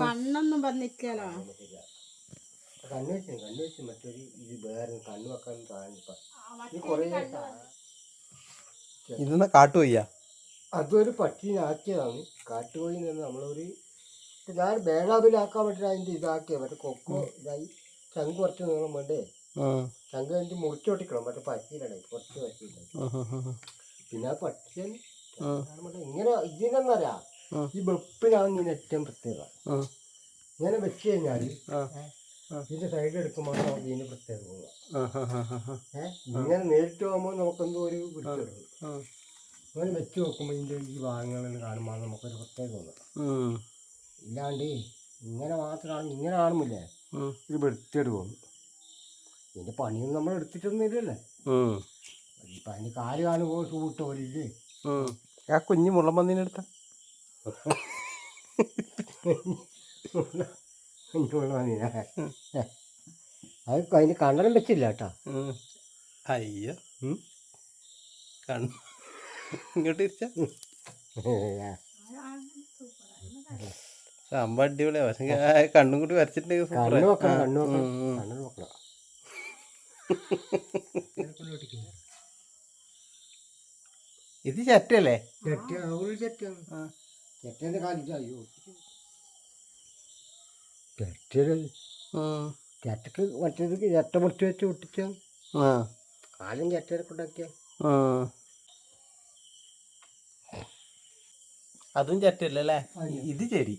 കണ്ണൊന്നും വന്നിട്ടില്ലല്ലോ. കണ്ണു വെച്ചു കണ്ണു വെച്ച് മറ്റൊരു ഇത് വേറെ കണ്ണു വെക്കാൻ കാണിപ്പ ഇത് കുറേ ഇതെന്നാ കാട്ടുപോയ്യാ? അതൊരു പട്ടീനാക്കിയതാണ് കാട്ടുപോയി നിന്ന് നമ്മളൊരു ഞാൻ ബേളാബിലാക്കാൻ പറ്റില്ല അതിന്റെ ഇതാക്കിയ. മറ്റേ കൊക്കോ ഇതായി. ചങ്ക് കുറച്ച് നീളം വേണ്ടേ? ചങ്ക് അതിന്റെ മുറിച്ചോട്ടിക്കണം മറ്റേ പറ്റിയിലാണ് കുറച്ച് പറ്റിയില്ല. പിന്നെ പക്ഷെ. ഇങ്ങനെ ഇതിനെന്നറിയാ ഈ വെപ്പിനാണ് ഇതിന് ഏറ്റവും പ്രത്യേകത. ഇങ്ങനെ വെച്ച് കഴിഞ്ഞാൽ. ഇതിന്റെ സൈഡ് എടുക്കുമ്പോൾ ഇതിന് പ്രത്യേകത തോന്നുക ആ, ആ, ആ, ആ, ആ. ഏഹ് ഇങ്ങനെ നേരിട്ട് പോകുമ്പോൾ നമുക്കെന്തോ ഒരു പിടിച്ചെടുക്കും. അങ്ങനെ വെച്ച് നോക്കുമ്പോൾ ഇതിന്റെ ഈ ഭാഗങ്ങളിൽ കാണുമ്പോൾ നമുക്കൊരു പ്രത്യേകത തോന്നുക. ഇല്ലാണ്ട് ഇങ്ങനെ മാത്രമാണ് ഇങ്ങനെ കാണുമില്ലേ ഇത് ഇത് വൃത്തിയെടുക്കും ഇതിന്റെ പണിയൊന്നും നമ്മൾ എടുത്തിട്ടൊന്നും ഇല്ലല്ലേ അതിന് കാൽ കൂട്ട പോലെ ഇല്ലേ ഉം. ആ കുഞ്ഞു മുള്ളമ്പന്നീനെടുത്ത ഇങ്ങോട്ട് വന്നില്ല. അത് അതിന് കണ്ണനം വെച്ചില്ല കേട്ടോ. അയ്യോ. കണ്ണ ഇങ്ങോട്ട് തിരിച്ച സംഭവം അടിപൊളിയാ. പക്ഷെ കണ്ണും കൂടി വരച്ചിട്ടുണ്ടെങ്കിൽ കണ്ണു നോക്കണം കണ്ണു കണ്ണു കണ്ണ് നോക്കണം ഇത് ചറ്റല്ലേ ചെറ്റക്ക് മറ്റേത് ചെറ്റ മുറിച്ച് വെച്ച് കാലും കൊണ്ടാക്കിയ അതും ചറ്റല്ലേ ഇത് ശരി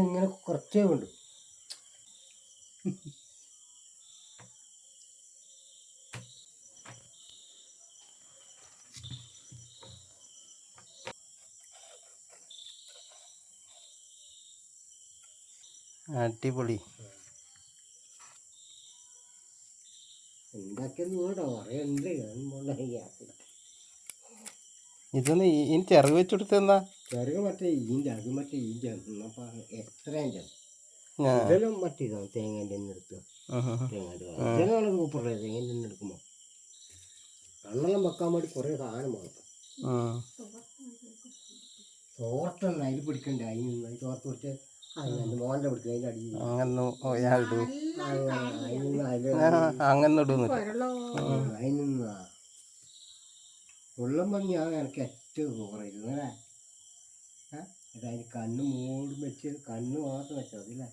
ഇങ്ങനെ കുറച്ചേ ഉണ്ട് അടിപൊളി. ഇതൊന്ന് ഈ- ഇനി ചിറക് കൊടുത്തെന്നാ ചെറുക മറ്റേ ഈന്റെ അത് മറ്റേ ഈന്റെ അപ്പം ഇതെല്ലാം മറ്റേ ഇതാണ് തേങ്ങേന്റെ തന്നെ തേങ്ങ സൂപ്പറല്ലേ തേങ്ങേന്റെ തന്നെ എടുക്കുമ്പോൾ കണ്ണെല്ലാം വെക്കാൻ വേണ്ടി കുറേ സാധനം ഉം. തോർത്തൊന്നും അതിൽ പിടിക്കണ്ടേ. അതിൽ നിന്ന് തോർത്ത് പിടിച്ച് മോന്റെ അങ്ങനെ ഞാൻ ഇടൂ. ഇടുന്നില്ല ഉള്ളം ഭംഗിയാണ് എനിക്ക് ഏറ്റവും കുറയുന്നല്ലേ അതിന് കണ്ണ് മൂടി വെച്ച് കണ്ണ് മാത്രം വെച്ചോ അതില്ലേ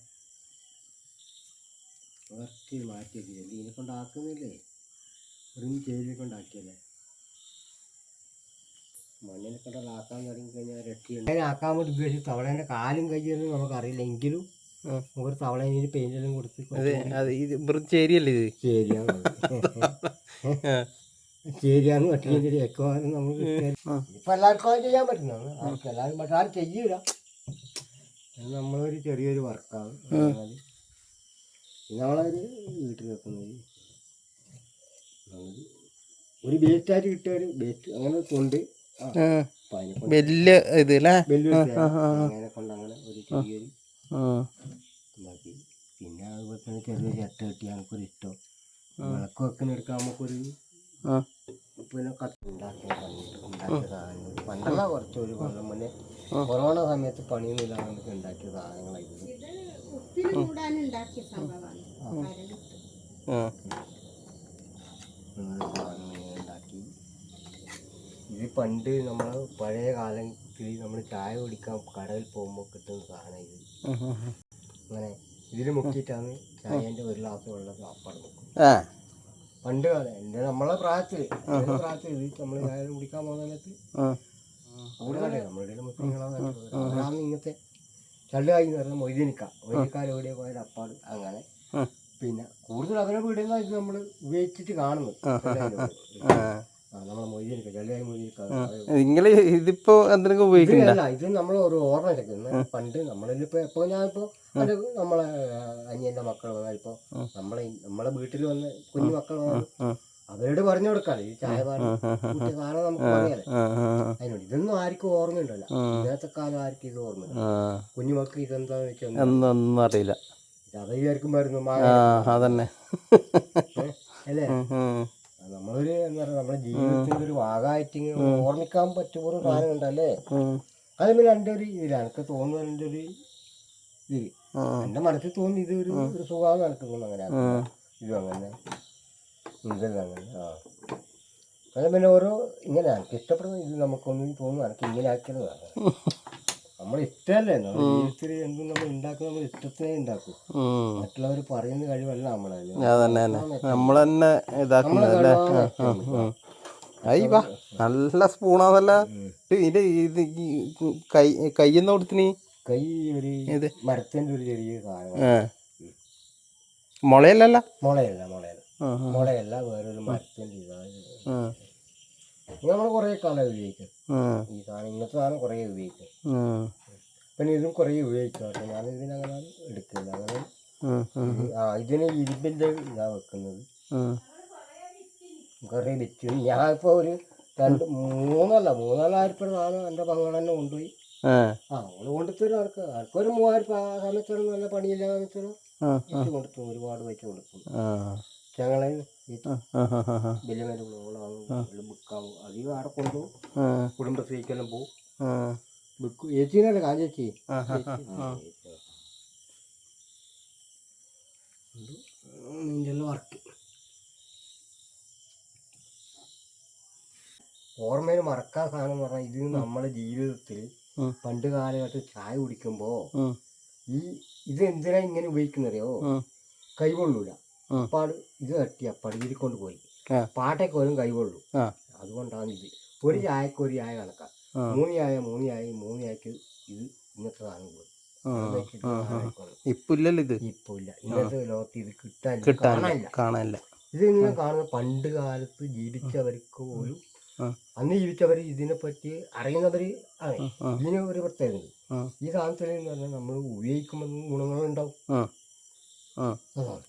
കുറച്ച് മാറ്റി വെച്ചില്ലേ ഇതിനെ കൊണ്ടാക്കുന്നില്ലേ വെറും ചേരിയെ കൊണ്ടാക്കിയല്ലേ മണ്ണിനെ കൊണ്ടാക്കാൻ തുടങ്ങി കഴിഞ്ഞാൽ രട്ടിയുണ്ട് അങ്ങനെ ആക്കാൻ വേണ്ടി ഉപയോഗിച്ച് തവളേന്റെ കാലും കയ്യൊന്നും നമുക്കറിയില്ല. എങ്കിലും. ഒരു തവളേനെ പെയിന്റെല്ലാം കൊടുത്ത് അതെ അത് ഇത് വെറും ചേരിയല്ലേ ഇത്? ചേരിയാണ് ചേരിയാന്ന് പട്ടിയെ വെക്കുവാനും നമ്മൾ. ഇപ്പം എല്ലാവർക്കും ചെയ്യാൻ പറ്റുന്നതാണ് ആർക്ക് എല്ലാവരും പക്ഷെ ആരും ചെയ്യൂല. നമ്മളൊരു ചെറിയൊരു വർക്കാണ്. നമ്മളൊരു വീട്ടിൽ വെക്കുന്നത്. ഒരു ബേസ്റ്റായിട്ട് കിട്ടിയ ഒരു ബേസ്റ്റ് അങ്ങനെ കൊണ്ട് വലിയ ഇത് അല്ലേ പിന്നെ അതുപോലെ തന്നെ ചെറിയ ചട്ട കിട്ടി. ഞങ്ങൾക്കൊരു ഇഷ്ടം. വിളക്ക് വെക്കുന്ന എടുക്കാൻ നമുക്കൊരു ആ. പിന്നെ സാധനങ്ങൾ. പണ്ടല്ല കുറച്ച് ഒരു കൊല്ലം മുന്നേ കൊറോണ സമയത്ത് പണിയൊന്നും ഇല്ലാതെ ഉണ്ടാക്കിയ സാധനങ്ങളായിരുന്നു. ആ. അങ്ങനെ സാധനങ്ങൾ ഇങ്ങനെ ഉണ്ടാക്കി ഇത് പണ്ട് നമ്മൾ പഴയ കാലത്തിൽ നമ്മൾ ചായ കുടിക്കാൻ കടയിൽ പോകുമ്പോൾ കിട്ടുന്ന സാധനം ഇത്. അങ്ങനെ ഇതിൽ മുക്കിയിട്ടാണ് ചായന്റെ ഒരു ഗ്ലാസ് വെള്ളം അപ്പുറം ആ. പണ്ട് കാലം എന്റെ നമ്മളെ പ്രായത്തിൽ പ്രായത്തിൽ ഇത് നമ്മൾ ചായ കുടിക്കാൻ പോകുന്ന സമയത്ത്. കൂടുതലേ നമ്മുടെ മുസ്ലിങ്ങളാണ് ഇങ്ങനത്തെ ചള്ളുകായി എന്ന് പറഞ്ഞ മൊയ്തീനിക്ക. മൊയ്തിക്കാർ എവിടെ പോയാൽ അപ്പാട് അങ്ങനെ. പിന്നെ കൂടുതൽ അവരെ വീടുന്ന ഇത് നമ്മൾ ഉപയോഗിച്ചിട്ട് കാണുന്നത് നിങ്ങൾ ഇതിപ്പോ എന്തെങ്കിലും ഉപയോഗിക്കുന്നില്ല ഇത് നമ്മൾ ഒരു ഓർമ്മ വെക്കുന്നത് പണ്ട് നമ്മളിപ്പോ എപ്പോ ഞാനിപ്പോ അത് നമ്മളെ അനിയന്റെ മക്കൾ ഇപ്പൊ നമ്മളെ നമ്മളെ വീട്ടിൽ വന്ന് കുഞ്ഞു മക്കൾ വന്ന് അവരോട് പറഞ്ഞു കൊടുക്കാതെ ഈ ചായ പറഞ്ഞു നമുക്ക് പറയാലേ അതിനോട് ഇതൊന്നും ആർക്കും ഓർമ്മയുണ്ടല്ല. ഇന്നത്തെ കാലം ആർക്കും ഇത് ഓർമ്മയില്ല. കുഞ്ഞുമക്കൾ കുഞ്ഞു മക്കൾ ഇതെന്താന്ന് വെച്ചാൽ അറിയില്ല. അത് വിചാരിക്കും വരുന്നു മാ ആ എന്താ പറയുക നമ്മുടെ ജീവിതത്തിന്റെ ഒരു ഭാഗമായിട്ട് ഓർമ്മിക്കാൻ പറ്റും ഒരു കാര്യം ഉണ്ടല്ലേ. അതിന് രണ്ടൊരു ഒരു ഇതിലാണ് എനിക്ക് തോന്നുന്ന എന്റെ ഒരു ഇത് എന്റെ മനസ്സിൽ തോന്നി ഇത് ഒരു ഒരു സ്വഭാവം തോന്നുന്നു അങ്ങനെ. ഇതും അങ്ങനെ. ഇതെല്ലാം അങ്ങനെ ആ. അത് പിന്നെ ഓരോ ഇങ്ങനെ എനിക്ക് ഇഷ്ടപ്പെടുന്ന ഇത് നമുക്കൊന്നും തോന്നുന്നു എനിക്ക് ഇങ്ങനെ ആക്കിയതാണ്. നമ്മൾ ഇഷ്ടമല്ലേ? നമ്മൾ ജീവിതത്തിൽ എന്തും നമ്മൾ ഉണ്ടാക്കും നമ്മൾ ഇഷ്ടത്തിനേ ഉണ്ടാക്കും. മറ്റുള്ളവർ പറയുന്ന കഴിവല്ല നമ്മളെ നമ്മൾ തന്നെ ഇതാക്കുന്നതല്ലേ അയ്യ നല്ല സ്പൂണാന്നല്ല ഇതിന്റെ ഇത് കൈ കയ്യെന്ന് കൊടുത്തിന്? കൈ ഒരു ഇത് മരത്തിന്റെ ഒരു ചെറിയ സാധനം. മുളയല്ലല്ല? മുളയല്ല മുളയല്ല. മുളയല്ല വേറൊരു മരത്തിന്റെ ഇതാണ് നമ്മൾ കുറേ കാലം ഉപയോഗിക്കും. ഈ സാധനം ഇന്നത്തെ സാധനം കുറേ ഉപയോഗിക്കും. പിന്നെ ഇതും കുറേ ഉപയോഗിക്കും. ഞാൻ ഇതിനങ്ങനെ എടുക്കില്ല. അങ്ങനെ ആ, ആ, ഇത് ആ ഇതിന് ഇരുമ്പിന്റെ ഇതാ വെക്കുന്നത്. കുറേ വിറ്റ്. ഞാൻ ഇപ്പോൾ ഒരു രണ്ട് മൂന്നല്ല മൂന്നാലായിരം രൂപ സാധനം എന്റെ പങ്കാള തന്നെ കൊണ്ടുപോയി. ആ, അവൾ കൊണ്ടുത്തരും ആൾക്ക്. ആൾക്കൊരു മൂവായിരം രൂപ ആ സമയത്തൊരു നല്ല പണിയില്ലാതെ കൊടുത്തു ഒരുപാട് വെച്ച് കൊടുക്കും ഞങ്ങളെ വലിയ മേലുള്ളവളാവും ബുക്കാവും അധികം അവിടെ കൊണ്ടുപോകും ആ, കുടുംബശ്രീക്കെല്ലാം ആ, ബുക്ക് ചേച്ചീനല്ലേ കാ ചേച്ചി ആ, ആ, ആ. വർക്ക് ഓർമ്മയിൽ മറക്കാൻ സാധനം എന്ന് പറഞ്ഞാൽ ഇത് നമ്മുടെ ജീവിതത്തിൽ. പണ്ട് കാലഘട്ടത്തിൽ ചായ കുടിക്കുമ്പോ ഈ ഇത് എന്തിനാ ഇങ്ങനെ ഉപയോഗിക്കുന്നറിയോ? അറിയോ കൈകൊള്ളൂല. അപ്പാട് ഇത് തട്ടി അപ്പാട് ഇതിക്കൊണ്ട് പോയി. പാട്ടയ്ക്ക് കൈകൊള്ളൂ. ആ. അതുകൊണ്ടാണ് ഇത്. ഒരു ചായക്ക് ഒരു ചായ കണക്കാം. മൂന്ന് ചായ മൂന്ന് ചായ മൂന്ന് ചായക്ക് ഇത് ഇന്നത്തെ സാധനം പോയി. ആ, അതൊക്കെ ആ, ആ. ആയിക്കോളും. ഇപ്പൊ ഇല്ലല്ലോ ഇത്. ഇപ്പൊ ഇല്ല ഇന്നത്തെ ലോകത്ത് ഇത് കിട്ടാൻ കാണാനില്ല. കാണാനില്ല. ഇത് ഇങ്ങനെ കാണുന്ന പണ്ട് കാലത്ത് ജീവിച്ചവർക്ക് പോലും. അന്ന് ജീവിച്ചവർ ഇതിനെപ്പറ്റി അറിയുന്നവർ ആണ് ആ. ഇതിന് ഒരു പ്രത്യേകത. ഈ സാധനത്തിൽ എന്ന് പറഞ്ഞാൽ നമ്മൾ ഉപയോഗിക്കുമ്പോൾ ഗുണങ്ങളുണ്ടാവും.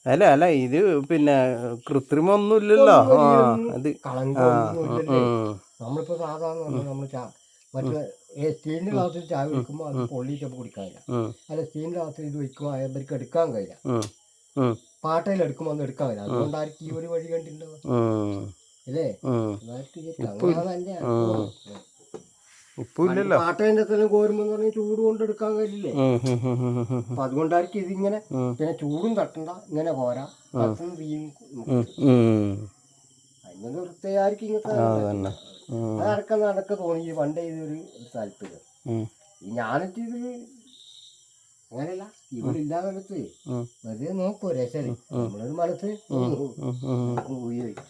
അല്ല അല്ല ഇത് പിന്നെ കൃത്രിമം ഒന്നും ഇല്ലല്ലോ ആ അത് നമ്മളിപ്പോ സാധാരണ നമ്മൾ മറ്റേ സ്റ്റീലിന്റെ ഗ്ലാസ്സിൽ ചായ കുടിക്കുമ്പോൾ അത് പൊള്ളിച്ചപ്പോൾ കുടിക്കാനില്ല അല്ല സ്റ്റീലിന്റെ ഗ്ലാസ്സിൽ ഇത് ഒഴിക്കുമ്പോൾ അവർക്ക് എടുക്കാൻ കഴിയില്ല. പാട്ടയിൽ എടുക്കുമ്പോൾ ഒന്നും എടുക്കാൻ കഴിയില്ല. അതുകൊണ്ടായിരിക്കും ഈ ഒരു വഴി കണ്ടിട്ടുണ്ടാവുക അല്ലേ? ഉം. അതായിരിക്കും ഈ ചങ്ങാതി എന്റെ ഉം. പാട്ടേന്റെ തന്നെ കോരുമ്പോ പറഞ്ഞാൽ ചൂട് കൊണ്ട് എടുക്കാൻ കഴിയില്ലേ? അപ്പൊ അതുകൊണ്ടായിരിക്കും ഇതിങ്ങനെ പിന്നെ ചൂടും തട്ടണ്ട ഇങ്ങനെ പോരാ. അതിനൊരു വൃത്തിയായിരിക്കും ഇങ്ങനത്തെ ഉം, നടക്ക തോന്നി പണ്ടേ ഇതൊരു താല്പര്യം. ഞാനിട്ട് ഇതിൽ അങ്ങനെയല്ല ഇവിടെ ഇല്ലാതെ. വെറുതെ നോക്കൂ രസം നമ്മളൊരു മനസ്സ്. ഉപയോഗിച്ചു